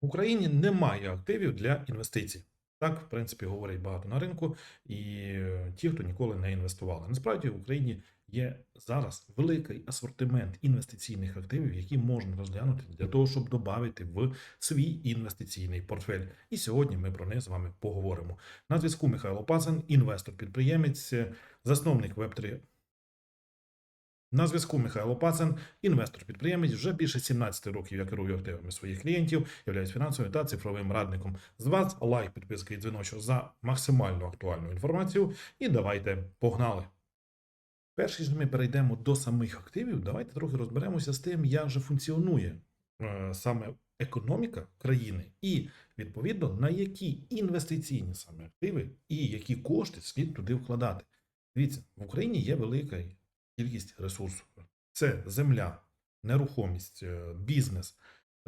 В Україні немає активів для інвестицій. Так, в принципі, говорять багато на ринку, і е, ті, хто ніколи не інвестували. Насправді в Україні є зараз великий асортимент інвестиційних активів, які можна розглянути для того, щоб додати в свій інвестиційний портфель. І сьогодні ми про них з вами поговоримо. На зв'язку Михайло Пацан, інвестор-підприємець, засновник Web3 на зв'язку Михайло Пацан, інвестор-підприємець, вже більше 17 років я керую активами своїх клієнтів, являюсь фінансовим та цифровим радником. З вас лайк, підписка і дзвіночок за максимально актуальну інформацію. І давайте погнали. Перш ніж ми перейдемо до самих активів, давайте трохи розберемося з тим, як же функціонує е, саме економіка країни, і відповідно на які інвестиційні саме активи і які кошти слід туди вкладати. Дивіться, в Україні є велика кількість ресурсів. Це земля, нерухомість, е, бізнес,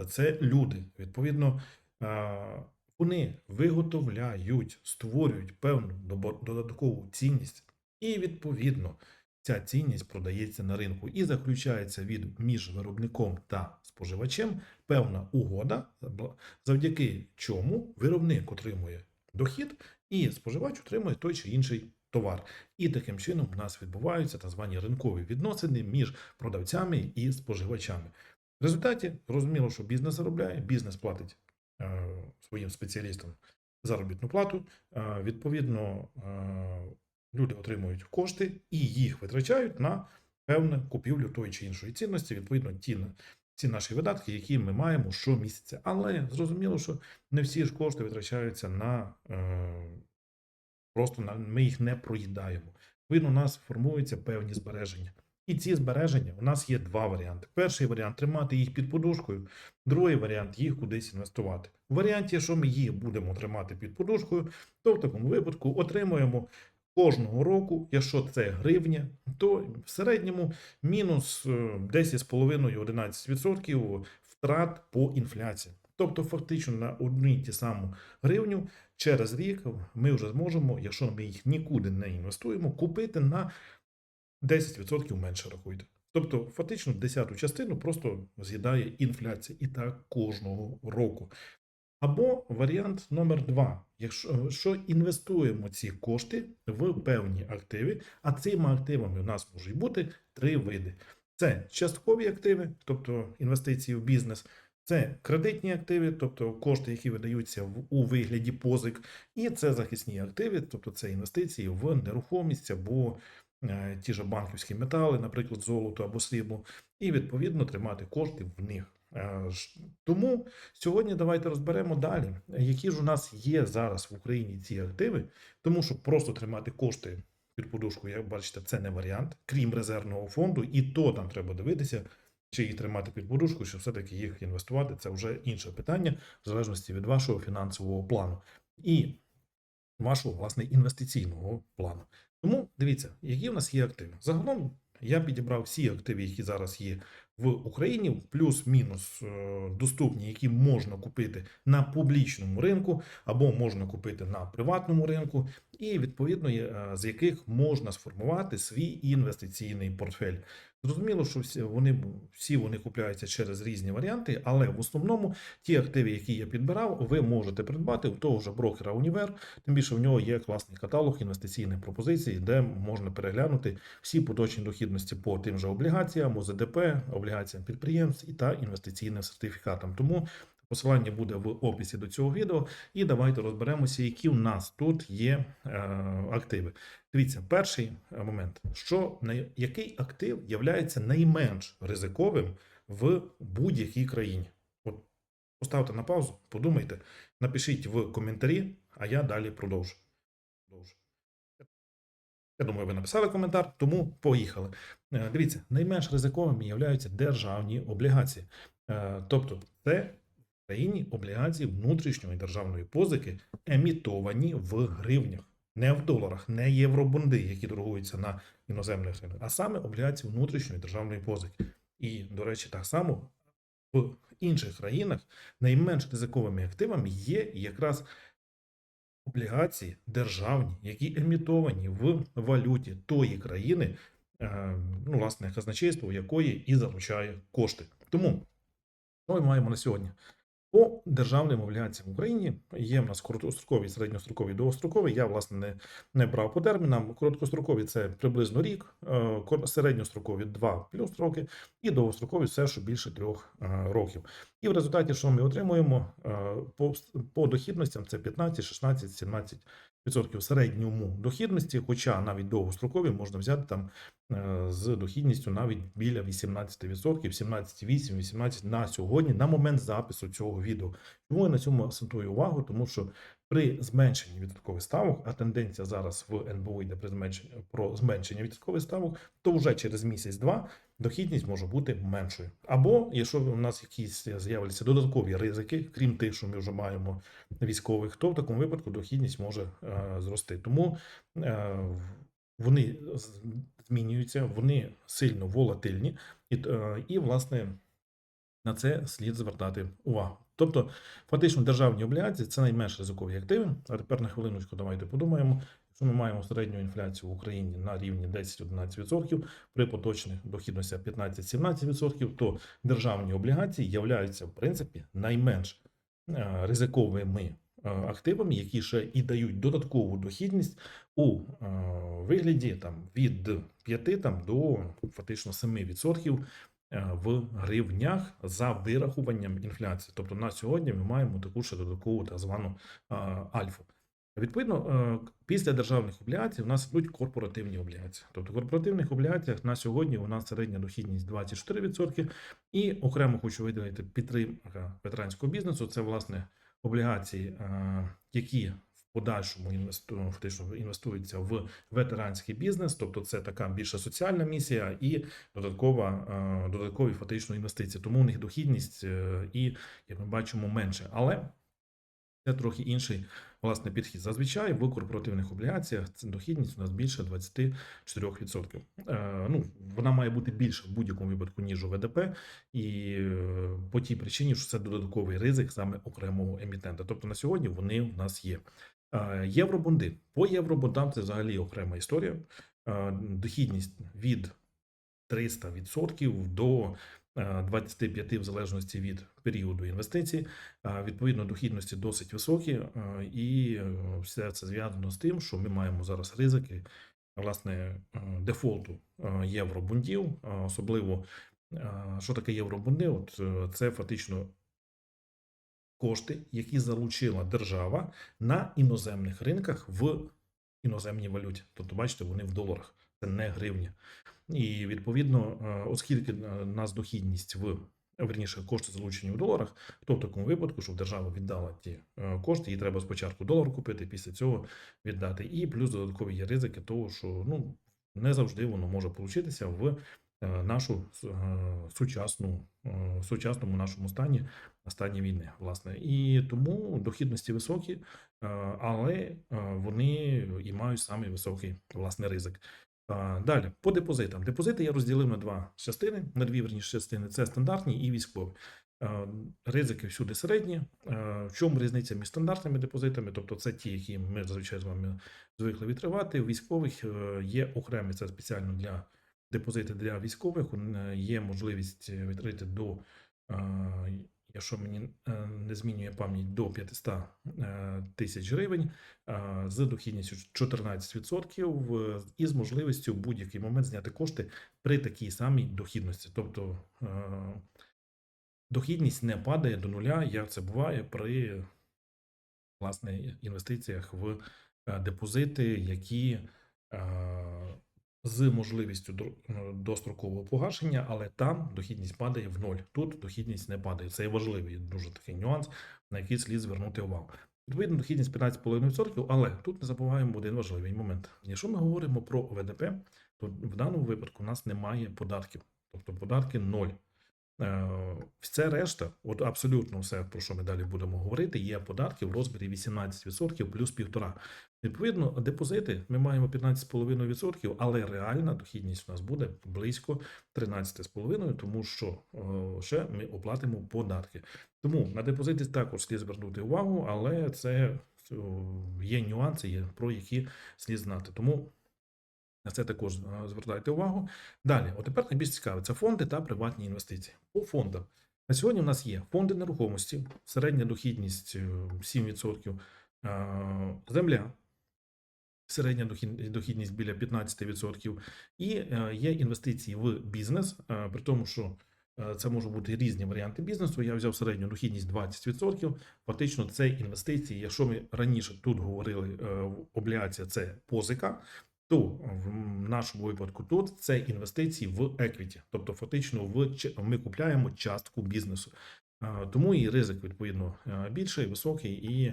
це люди. Відповідно, е, вони виготовляють, створюють певну додаткову цінність, і відповідно ця цінність продається на ринку і заключається від між виробником та споживачем певна угода, завдяки чому виробник отримує дохід, і споживач отримує той чи інший товар. І таким чином у нас відбуваються так звані ринкові відносини між продавцями і споживачами. В результаті зрозуміло, що бізнес заробляє, бізнес платить е, своїм спеціалістам заробітну плату. Е, відповідно, е, люди отримують кошти і їх витрачають на певну купівлю тої чи іншої цінності, відповідно, ті, ці наші видатки, які ми маємо щомісяця. Але зрозуміло, що не всі ж кошти витрачаються на е, просто ми їх не проїдаємо. Відповідно, у нас формуються певні збереження. І ці збереження у нас є два варіанти. Перший варіант тримати їх під подушкою, другий варіант їх кудись інвестувати. В варіанті, що ми їх будемо тримати під подушкою, то в такому випадку отримуємо кожного року, якщо це гривня, то в середньому мінус е, 10,5-11% втрат по інфляції. Тобто, фактично на одну і ті саму гривню через рік ми вже зможемо, якщо ми їх нікуди не інвестуємо, купити на 10% менше рахуйте. Тобто, фактично, десяту частину просто з'їдає інфляція і так кожного року. Або варіант номер два. Якщо що інвестуємо ці кошти в певні активи, а цими активами у нас можуть бути три види: це часткові активи, тобто інвестиції в бізнес, це кредитні активи, тобто кошти, які видаються у вигляді позик, і це захисні активи, тобто це інвестиції в нерухомість або е, ті ж банківські метали, наприклад, золото або срібло, і відповідно тримати кошти в них. Е, Тому сьогодні давайте розберемо далі, які ж у нас є зараз в Україні ці активи, тому що просто тримати кошти під подушкою, як бачите, це не варіант, крім резервного фонду, і то там треба дивитися, чи їх тримати під подушкою, чи все-таки їх інвестувати. Це вже інше питання, в залежності від вашого фінансового плану і вашого власне інвестиційного плану. Тому дивіться, які в нас є активи. Загалом я підібрав всі активи, які зараз є в Україні, плюс-мінус е, доступні, які можна купити на публічному ринку або можна купити на приватному ринку, і відповідно е, з яких можна сформувати свій інвестиційний портфель. Зрозуміло, що всі вони всі вони купляються через різні варіанти, але в основному ті активи, які я підбирав, ви можете придбати у того ж брокера Універ. Тим більше в нього є класний каталог інвестиційних пропозицій, де можна переглянути всі поточні дохідності по тим же облігаціям, ОЗДП, облігаціям підприємств і та інвестиційним сертифікатам. Тому посилання буде в описі до цього відео. І давайте розберемося, які в нас тут є е, активи. Дивіться, перший е, момент, що який актив є найменш ризиковим в будь-якій країні. От поставте на паузу, подумайте, напишіть в коментарі, а я далі продовжу. продовжу. Я думаю, ви написали коментар, тому поїхали. Е, Дивіться, найменш ризиковими являються державні облігації. Е, Тобто, це в країні облігації внутрішньої державної позики, емітовані в гривнях, не в доларах, не євробонди, які торгуються на іноземних ринках, а саме облігації внутрішньої державної позики. І, до речі, так само в інших країнах найменш ризиковими активами є якраз облігації державні, які емітовані в валюті тої країни, е, ну, власне, казначейство, у якої і залучає кошти. Тому ми маємо на сьогодні? По державним облігаціям в Україні є в нас короткострокові, середньострокові, довгострокові. Я, власне, не, не брав по термінам. Короткострокові це приблизно рік, е, середньострокові 2 плюс роки, і довгострокові все, що більше трьох е, років. І в результаті, що ми отримуємо е, по, по дохідностям, це 15, 16, 17 відсотків середньому дохідності, хоча навіть довгострокові можна взяти там е, з дохідністю навіть біля 18%, 17,8, 18 на сьогодні, на момент запису цього відео. Чому я на цьому акцентую увагу? Тому що при зменшенні відсоткових ставок, а тенденція зараз в НБУ йде при зменшенні про зменшення відсоткових ставок, то вже через місяць-два дохідність може бути меншою. Або якщо у нас якісь з'являться додаткові ризики, крім тих, що ми вже маємо військових, то в такому випадку дохідність може е, зрости. Тому е, вони змінюються, вони сильно волатильні, і, е, і власне на це слід звертати увагу. Тобто, фактично, державні облігації це найменш ризикові активи. А тепер на хвилиночку давайте подумаємо. Якщо ми маємо середню інфляцію в Україні на рівні 10-11%, при поточних дохідностях 15-17%, то державні облігації являються, в принципі, найменш е, ризиковими е, активами, які ще і дають додаткову дохідність у е, вигляді там, від 5 там, до фактично 7% е, в гривнях за вирахуванням інфляції. Тобто на сьогодні ми маємо таку ще додаткову так звану е, альфу. Відповідно, е, після державних облігацій у нас йдуть корпоративні облігації. Тобто в корпоративних облігаціях на сьогодні у нас середня дохідність 24%. І окремо хочу виділити підтримка ветеранського бізнесу. Це власне облігації, е, які подальшому інвесту, фактично інвестуються в ветеранський бізнес, тобто це така більше соціальна місія і додаткова, е, додаткові фактично інвестиції. Тому у них дохідність е, і, як ми бачимо, менше. Але це трохи інший власне підхід. Зазвичай в корпоративних облігаціях дохідність у нас більше 24%. Е, ну, вона має бути більше в будь-якому випадку, ніж у ВДП, і е, по тій причині, що це додатковий ризик саме окремого емітента. Тобто на сьогодні вони в нас є. Е, Євробонди. По євробондам це взагалі окрема історія. Е, Дохідність від 300% до е, 25 в залежності від періоду інвестицій. Е, Відповідно, дохідності досить високі, е, і е, все це зв'язано з тим, що ми маємо зараз ризики власне е, дефолту е, євробондів, е, особливо е, що таке євробонди? От е, це фактично кошти, які залучила держава на іноземних ринках в іноземній валюті. Тобто, бачите, вони в доларах, це не гривні. І відповідно, е, оскільки е, нас дохідність в верніше кошти залучені в доларах, то в такому випадку, щоб держава віддала ті е, кошти, їй треба спочатку долар купити, після цього віддати. І плюс додаткові є ризики того, що ну не завжди воно може получитися в нашу е, сучасну е, сучасному нашому стані стані війни, власне. І тому дохідності високі, е, але е, вони і мають самий високий власне ризик. Далі, по депозитам. Депозити я розділив на два частини, на дві верніше частини. Це стандартні і військові. Е, Ризики всюди середні. Е, В чому різниця між стандартними депозитами? Тобто це ті, які ми зазвичай з вами звикли відкривати. У військових е, є окремі, це спеціально для депозити для військових. Е, Є можливість відкрити до, е, якщо мені е, не змінює пам'ять, до 500 е, тисяч гривень е, з дохідністю 14% е, і з можливістю в будь-який момент зняти кошти при такій самій дохідності. Тобто е, дохідність не падає до нуля, як це буває при власне інвестиціях в е, депозити, які е, з можливістю е, дострокового погашення, але там дохідність падає в ноль. Тут дохідність не падає. Це важливий дуже такий нюанс, на який слід звернути увагу. Відповідно, дохідність 15,5%, але тут не забуваємо один важливий момент. Якщо ми говоримо про ВДП, то в даному випадку у нас немає податків, тобто податки ноль. Е, Все решта, от абсолютно все, про що ми далі будемо говорити, є податки в розмірі 18% плюс 1,5%. Відповідно, депозити ми маємо 15,5%, але реальна дохідність у нас буде близько 13,5%, тому що е, ще ми оплатимо податки. Тому на депозити також слід звернути увагу, але це е, є нюанси, про які слід знати. Тому на це також е, звертайте увагу. Далі, от тепер найбільш цікаве це фонди та приватні інвестиції. По фондам. На сьогодні у нас є фонди нерухомості, середня дохідність е, 7%, е, земля, середня дохідність біля 15%, і е, є інвестиції в бізнес, е, при тому, що е, це можуть бути різні варіанти бізнесу. Я взяв середню дохідність 20%. Фактично, це інвестиції. Якщо ми раніше тут говорили, е, облігація це позика, то в нашому випадку тут це інвестиції в еквіті, тобто фактично в ми купляємо частку бізнесу. Тому і ризик відповідно е, більший, високий, і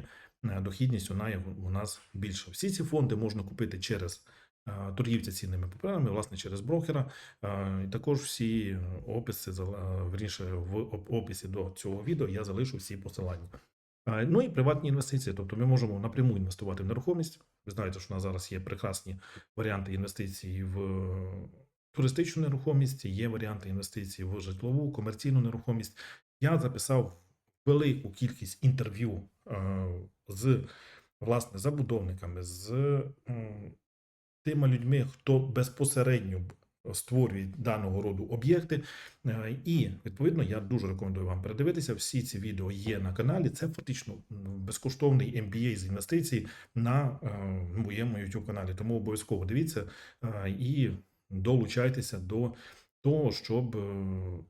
е, дохідність вона у нас більша. Всі ці фонди можна купити через е, торгівця цінними паперами, власне, через брокера. Також всі описи в описі до цього відео я залишу всі посилання. Е, Ну і приватні інвестиції, тобто ми можемо напряму інвестувати в нерухомість. Ви знаєте, що у нас зараз є прекрасні варіанти інвестицій в туристичну нерухомість, є варіанти інвестицій в житлову, комерційну нерухомість. Я записав велику кількість інтерв'ю е, з власне забудовниками, з тими людьми, хто безпосередньо створює даного роду об'єкти. Е, І відповідно я дуже рекомендую вам передивитися. Всі ці відео є на каналі. Це фактично безкоштовний MBA з інвестицій на е, моєму YouTube каналі. Тому обов'язково дивіться е, і долучайтеся до того, щоб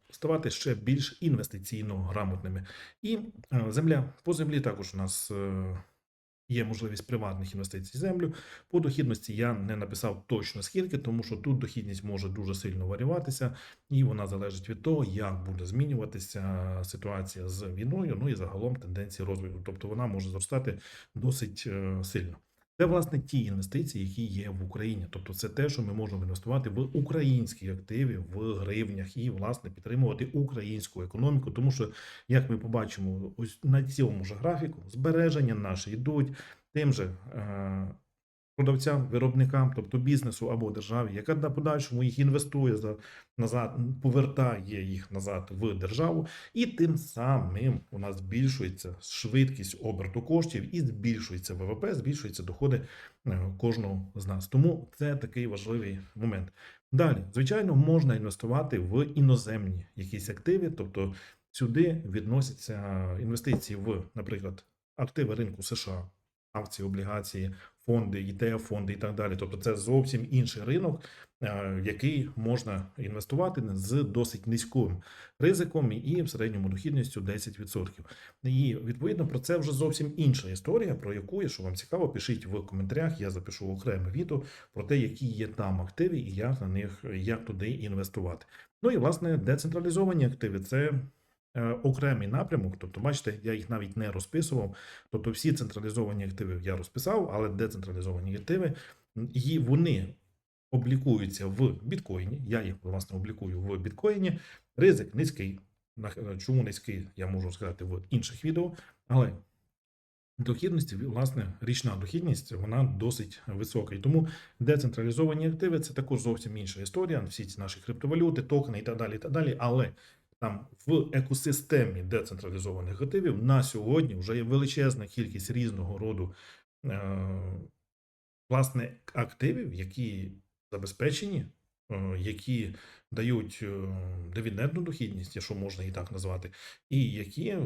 ставати ще більш інвестиційно грамотними. І земля по землі також у нас. Є можливість приватних інвестицій в землю. По дохідності я не написав точно скільки, тому що тут дохідність може дуже сильно варіюватися, і вона залежить від того, як буде змінюватися ситуація з війною, ну і загалом тенденції розвитку. Тобто вона може зростати досить е, сильно. Це власне ті інвестиції, які є в Україні. Тобто, це те, що ми можемо інвестувати в українські активи в гривнях і власне підтримувати українську економіку. Тому що, як ми побачимо, ось на цьому ж графіку збереження наші йдуть тим же е, продавцям, виробникам, тобто бізнесу або державі, яка на подальшому їх інвестує за назад, повертає їх назад в державу, і тим самим у нас збільшується швидкість оберту коштів і збільшується ВВП, збільшуються доходи е, кожного з нас. Тому це такий важливий момент. Далі, звичайно, можна інвестувати в іноземні якісь активи, тобто сюди відносяться інвестиції в, наприклад, активи ринку США, акції, облігації, фонди, ETF фонди і так далі. Тобто, це зовсім інший ринок, е, в який можна інвестувати з досить низьким ризиком і в середньому дохідністю 10%. І відповідно про це вже зовсім інша історія, про яку, якщо вам цікаво, пишіть в коментарях. Я запишу окреме відео про те, які є там активи і як на них як туди інвестувати. Ну і власне децентралізовані активи це. Е, Окремий напрямок, тобто, бачите, я їх навіть не розписував. Тобто, всі централізовані активи я розписав, але децентралізовані активи і вони облікуються в біткоїні. Я їх власне облікую в біткоїні. Ризик низький. Чому низький, я можу сказати в інших відео, але дохідність, власне, річна дохідність, вона досить висока. І тому децентралізовані активи це також зовсім інша історія. Всі ці наші криптовалюти, токени і так далі. І так далі. Але там в екосистемі децентралізованих активів на сьогодні вже є величезна кількість різного роду е, власне активів, які забезпечені, е, які дають е, дивідендну дохідність, якщо можна і так назвати, і які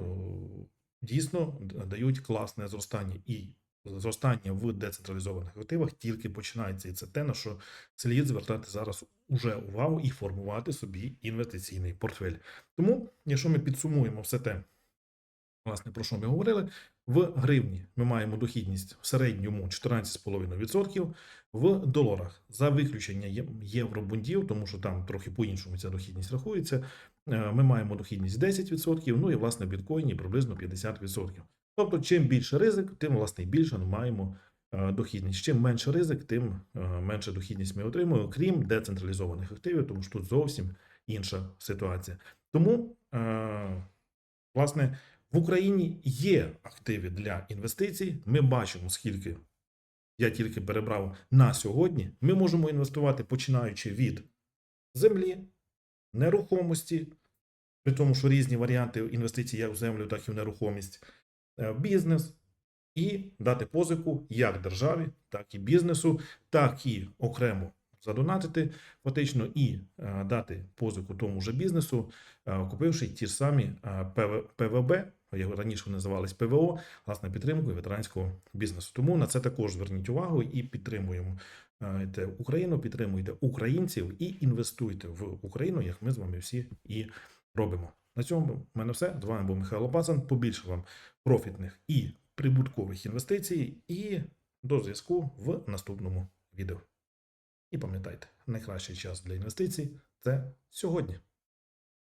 дійсно дають класне зростання. І зростання в децентралізованих активах тільки починається. І це те, на що слід звертати зараз уже увагу і формувати собі інвестиційний портфель. Тому, якщо ми підсумуємо все те, власне, про що ми говорили, в гривні ми маємо дохідність в середньому 14,5%, в доларах за виключення є- євробондів, тому що там трохи по-іншому ця дохідність рахується. е, Ми маємо дохідність 10%, ну і власне біткоїні приблизно 50%. Тобто, чим більше ризик, тим власне більше ми маємо е, дохідність. Чим менше ризик, тим е, менше дохідність ми отримуємо, крім децентралізованих активів, тому що тут зовсім інша ситуація. Тому, е, власне, в Україні є активи для інвестицій. Ми бачимо, скільки я тільки перебрав на сьогодні. Ми можемо інвестувати починаючи від землі, нерухомості, при тому, що різні варіанти інвестицій як в землю, так і в нерухомість, бізнес, і дати позику як державі, так і бізнесу, так і окремо задонатити фактично і е, дати позику тому же бізнесу, е, купивши ті ж самі е, ПВБ, його раніше називались ПВО, власне підтримку ветеранського бізнесу. Тому на це також зверніть увагу і підтримуємо е, Україну, підтримуйте українців і інвестуйте в Україну, як ми з вами всі і робимо. На цьому в мене все. З вами був Михайло Пацан. Побільше вам профітних і прибуткових інвестицій. І до зв'язку в наступному відео. І пам'ятайте, найкращий час для інвестицій це сьогодні.